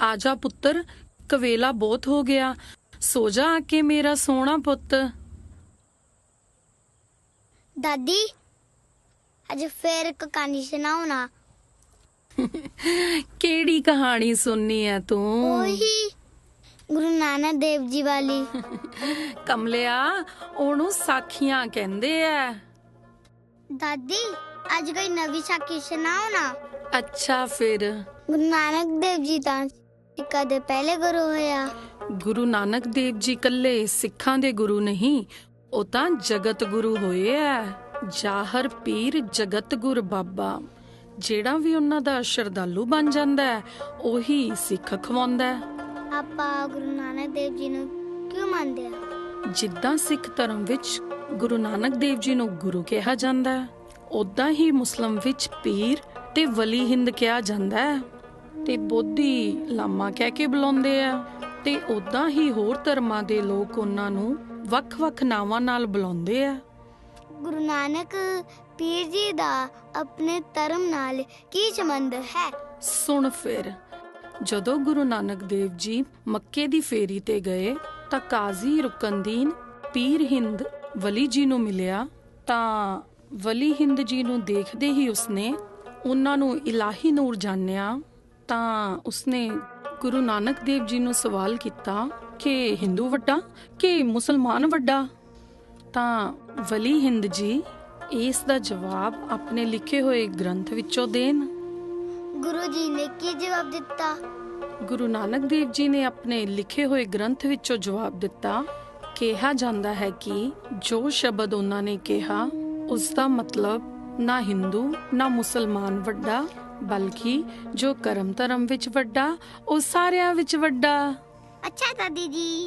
ਆਜਾ ਪੁੱਤਰ ਕਵੇਲਾ ਬਹੁਤ ਹੋ ਗਿਆ। ਸੋ ਜਾ ਆ ਕੇ ਮੇਰਾ ਸੋਹਣਾ ਪੁੱਤ। ਦਾਦੀ ਅੱਜ ਫੇਰ ਇੱਕ ਕਹਾਣੀ ਸੁਣਾਓ ਨਾ। ਕਿਹੜੀ ਕਹਾਣੀ ਸੁਣਨੀ ਐ ਤੂੰ? ਉਹੀ ਗੁਰੂ ਨਾਨਕ ਦੇਵ ਜੀ ਵਾਲੀ। ਕਮਲਿਆ ਉਹਨੂੰ ਸਾਖੀਆਂ ਕਹਿੰਦੇ ਐ। ਦਾਦੀ ਅੱਜ ਕੋਈ ਨਵੀਂ ਸਾਖੀ ਸੁਣਾਓ ਨਾ। ਅੱਛਾ ਫਿਰ। ਗੁਰੂ ਨਾਨਕ ਦੇਵ ਜੀ ਤਾਂ ਦੇ ਪਹਿਲੇ ਗੁਰੂ ਹੋਇਆ? ਗੁਰੂ ਨਾਨਕ ਦੇਵ ਜੀ ਕੱਲੇ ਸਿੱਖਾਂ ਦੇ ਗੁਰੂ ਨਹੀਂ ਉਹ ਤਾਂ ਜਗਤ ਗੁਰੂ ਹੋਏ ਐ। ਜਾਹਰ ਪੀਰ ਜਗਤ ਗੁਰ ਬਾਬਾ। ਜਿਹੜਾ ਵੀ ਉਹਨਾਂ ਦਾ ਸ਼ਰਧਾਲੂ ਬਣ ਜਾਂਦਾ ਹੈ ਉਹੀ ਸਿੱਖ ਖਵਾਉਂਦਾ ਹੈ ਆਪਾਂ ਗੁਰੂ ਨਾਨਕ ਦੇਵ ਜੀ ਨੂੰ ਕਿਉਂ ਮੰਨਦੇ ਆ? ਜਿੱਦਾਂ ਸਿੱਖ ਧਰਮ ਵਿੱਚ ਗੁਰੂ ਨਾਨਕ ਦੇਵ ਜੀ ਨੂੰ ਗੁਰੂ ਕਿਹਾ ਜਾਂਦਾ ਹੈ ਉਦਾਂ ਹੀ ਮੁਸਲਮ ਵਿੱਚ ਪੀਰ ਤੇ ਵਲੀ ਹਿੰਦ ਕਿਹਾ ਜਾਂਦਾ ਹੈ ਤੇ ਬੋਧੀ ਲਾਮਾ ਕਹਿ ਕੇ ਬੁਲਾਉਂਦੇ ਆ ਤੇ ਉਦਾਂ ਹੀ ਹੋਰ ਧਰਮਾਂ ਦੇ ਲੋਕ ਉਹਨਾਂ ਨੂੰ ਵੱਖ-ਵੱਖ ਨਾਵਾਂ ਨਾਲ ਬੁਲਾਉਂਦੇ ਆ। ਗੁਰੂ ਨਾਨਕ ਪੀਰ ਜੀ ਦਾ ਆਪਣੇ ਧਰਮ ਨਾਲ ਕੀ ਸੰਬੰਧ ਹੈ? ਸੁਣ ਫਿਰ। ਜਦੋਂ ਗੁਰੂ ਨਾਨਕ ਦੇਵ ਜੀ ਮੱਕੇ ਦੀ ਫੇਰੀ ਤੇ ਗਏ ਤਾਂ ਕਾਜ਼ੀ ਰੁਕਨਦੀਨ ਪੀਰ ਹਿੰਦ ਵਲੀ ਜੀ ਨੂੰ ਮਿਲਿਆ ਤਾਂ ਵਲੀ ਹਿੰਦ ਜੀ ਨੂੰ ਦੇਖਦੇ ਹੀ ਉਸਨੇ ਉਹਨਾਂ ਨੂੰ ਇਲਾਹੀ ਨੂਰ ਜਾਣਿਆ। ਤਾਂ ਉਸਨੇ ਗੁਰੂ ਨਾਨਕ ਦੇਵ ਜੀ ਨੂੰ ਸਵਾਲ ਕੀਤਾ ਕਿ ਹਿੰਦੂ ਵੱਡਾ ਕਿ ਮੁਸਲਮਾਨ ਵੱਡਾ? ਤਾਂ ਵਲੀ ਹਿੰਦ ਜੀ ਇਸ ਦਾ ਜਵਾਬ ਆਪਣੇ ਲਿਖੇ ਹੋਏ ਗ੍ਰੰਥ ਵਿੱਚੋਂ ਦੇਣ। ਗੁਰੂ ਜੀ ਨੇ ਕੀ ਜਵਾਬ ਦਿੱਤਾ? ਗੁਰੂ ਨਾਨਕ ਦੇਵ ਜੀ ਨੇ ਆਪਣੇ ਲਿਖੇ ਹੋਏ ਗ੍ਰੰਥ ਵਿੱਚੋਂ ਜਵਾਬ ਦਿੱਤਾ ਕਿਹਾ ਜਾਂਦਾ ਹੈ ਕਿ ਜੋ ਸ਼ਬਦ ਉਹਨਾਂ ਨੇ ਕਿਹਾ ਉਸ ਦਾ ਮਤਲਬ ਨਾ ਹਿੰਦੂ ਨਾ ਮੁਸਲਮਾਨ ਵੱਡਾ ਬਲਕਿ ਜੋ ਕਰਮ ਧਰਮ ਵਿੱਚ ਵੱਡਾ ਉਹ ਸਾਰਿਆਂ ਵਿੱਚ ਵੱਡਾ। ਅੱਛਾ ਦਾਦੀ ਜੀ।